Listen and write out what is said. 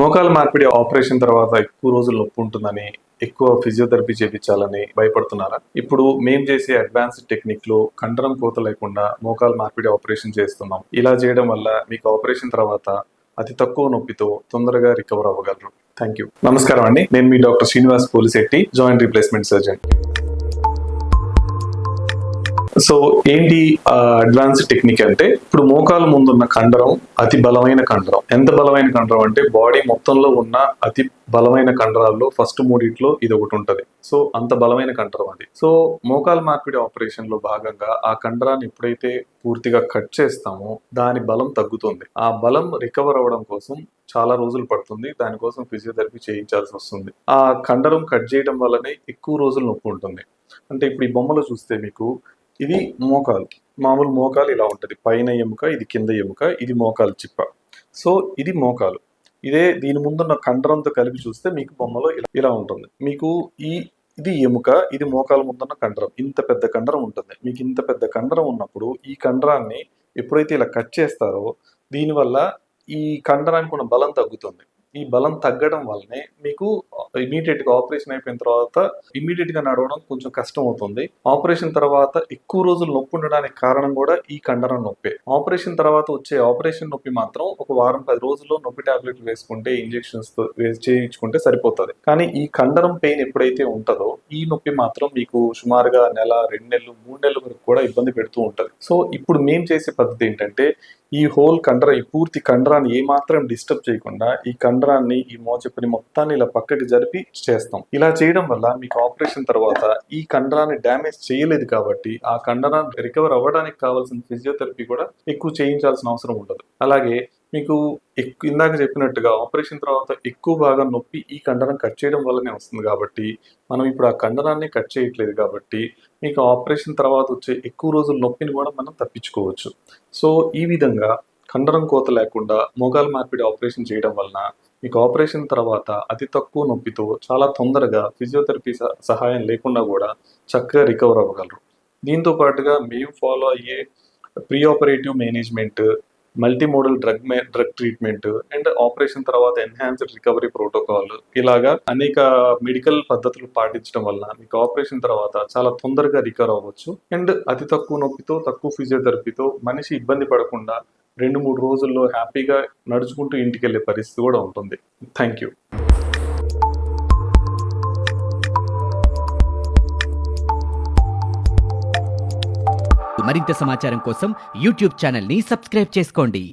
మోకాలు మార్పిడి ఆపరేషన్ తర్వాత ఎక్కువ రోజులు నొప్పి ఉంటుందని ఎక్కువ ఫిజియోథెరపీ చేయించాలని భయపడుతున్నారా? ఇప్పుడు మేము చేసే అడ్వాన్స్డ్ టెక్నిక్లో కండరం కోత లేకుండా మోకాలు మార్పిడి ఆపరేషన్ చేస్తున్నాం. ఇలా చేయడం వల్ల మీకు ఆపరేషన్ తర్వాత అతి తక్కువ నొప్పితో తొందరగా రికవర్ అవ్వగలరు. థ్యాంక్ యూ నమస్కారం అండి. నేను మీ doctor Srinivas Polisetty joint replacement surgeon. So ఏంటి అడ్వాన్స్ టెక్నిక్ అంటే ఇప్పుడు మోకాలు ముందున్న కండరం అతి బలమైన కండరం. ఎంత బలమైన కండరం అంటే బాడీ మొత్తంలో ఉన్న అతి బలమైన కండరాల్లో ఫస్ట్ మూడిట్లో ఇది ఒకటి ఉంటుంది. సో అంత బలమైన కండరం అది. సో మోకాల్ మార్పిడి ఆపరేషన్లో భాగంగా ఆ కండరాన్ని ఎప్పుడైతే పూర్తిగా కట్ చేస్తామో దాని బలం తగ్గుతుంది. ఆ బలం రికవర్ అవ్వడం కోసం చాలా రోజులు పడుతుంది. దానికోసం ఫిజియోథెరపీ చేయించాల్సి వస్తుంది. ఆ కండరం కట్ చేయడం వల్లనే ఎక్కువ రోజులు నొప్పి ఉంటుంది. అంటే ఇప్పుడు ఈ బొమ్మలో చూస్తే మీకు ఇది మోకాలు. మామూలు మోకాలు ఇలా ఉంటుంది. పైన ఎముక ఇది కింద ఎముక ఇది మోకాలు చిప్ప. సో ఇది మోకాలు. ఇదే దీని ముందున్న కండరంతో కలిపి చూస్తే మీకు బొమ్మలో ఇలా ఉంటుంది. మీకు ఈ ఇది ఎముక ఇది మోకాలు ముందున్న కండరం. ఇంత పెద్ద కండరం ఉంటుంది. మీకు ఇంత పెద్ద కండరం ఉన్నప్పుడు ఈ కండరాన్ని ఎప్పుడైతే ఇలా కట్ చేస్తారో దీనివల్ల ఈ కండరానికి ఉన్న బలం తగ్గుతుంది. ఈ బలం తగ్గడం వల్లనే మీకు ఇమీడియట్గా ఆపరేషన్ అయిపోయిన తర్వాత ఇమీడియట్గా నడవడం కొంచెం కష్టం అవుతుంది ఆపరేషన్ తర్వాత ఎక్కువ రోజులు నొప్పి ఉండడానికి కారణం కూడా ఈ కండరం నొప్పి. ఆపరేషన్ తర్వాత వచ్చే ఆపరేషన్ నొప్పి మాత్రం ఒక వారం పది రోజుల్లో నొప్పి టాబ్లెట్లు వేసుకుంటే ఇంజెక్షన్స్ వేసి చేయించుకుంటే సరిపోతుంది. కానీ ఈ కండరం పెయిన్ ఎప్పుడైతే ఉంటుందో ఈ నొప్పి మాత్రం మీకు సుమారుగా నెల రెండు నెలలు మూడు నెలల వరకు కూడా ఇబ్బంది పెడుతూ ఉంటుంది. సో ఇప్పుడు మేము చేసే పద్ధతి ఏంటంటే ఈ హోల్ కండర ఈ పూర్తి కండరాన్ని ఏమాత్రం డిస్టర్బ్ చేయకుండా ఈ కండరాన్ని ఈ మోచెప్పుని మొత్తాన్ని ఇలా పక్కకి జరిపి చేస్తాం. ఇలా చేయడం వల్ల మీకు ఆపరేషన్ తర్వాత ఈ కండరాన్ని డ్యామేజ్ చేయలేదు కాబట్టి ఆ కండరాన్ని రికవర్ అవ్వడానికి కావాల్సిన ఫిజియోథెరపీ కూడా ఎక్కువ చేయించాల్సిన అవసరం ఉండదు. అలాగే మీకు ఎక్కువ ఇందాక చెప్పినట్టుగా ఆపరేషన్ తర్వాత ఎక్కువ భాగం నొప్పి ఈ కండరం కట్ చేయడం వల్లనే వస్తుంది కాబట్టి మనం ఇప్పుడు ఆ కండరాన్ని కట్ చేయట్లేదు కాబట్టి మీకు ఆపరేషన్ తర్వాత వచ్చే ఎక్కువ రోజుల నొప్పిని కూడా మనం తప్పించుకోవచ్చు. సో ఈ విధంగా కండరం కోత లేకుండా మోగాలు మార్పిడి ఆపరేషన్ చేయడం వలన మీకు ఆపరేషన్ తర్వాత అతి తక్కువ నొప్పితో చాలా తొందరగా ఫిజియోథెరపీ సహాయం లేకుండా కూడా చక్కగా రికవర్ అవ్వగలరు. దీంతో పాటుగా మేము ఫాలో అయ్యే pre operative management multi modal drug drug treatment and operation తర్వాత ఎన్హాన్స్డ్ రికవరీ ప్రోటోకాల్ ఇలాగా అనేక మెడికల్ పద్ధతులు పాటించడం వల్ల మీకు ఆపరేషన్ తర్వాత చాలా తొందరగా రికవర్ అవ్వచ్చు. అండ్ అతి తక్కువ నొప్పితో తక్కువ ఫిజియోథెరపీతో మనిషి ఇబ్బంది పడకుండా రెండు మూడు రోజుల్లో హ్యాపీగా నడుచుకుంటూ ఇంటికి వెళ్ళే పరిస్థితి కూడా ఉంటుంది. థ్యాంక్ యూ మరింత సమాచారం కోసం యూట్యూబ్ ఛానల్ని సబ్స్క్రైబ్ చేసుకోండి.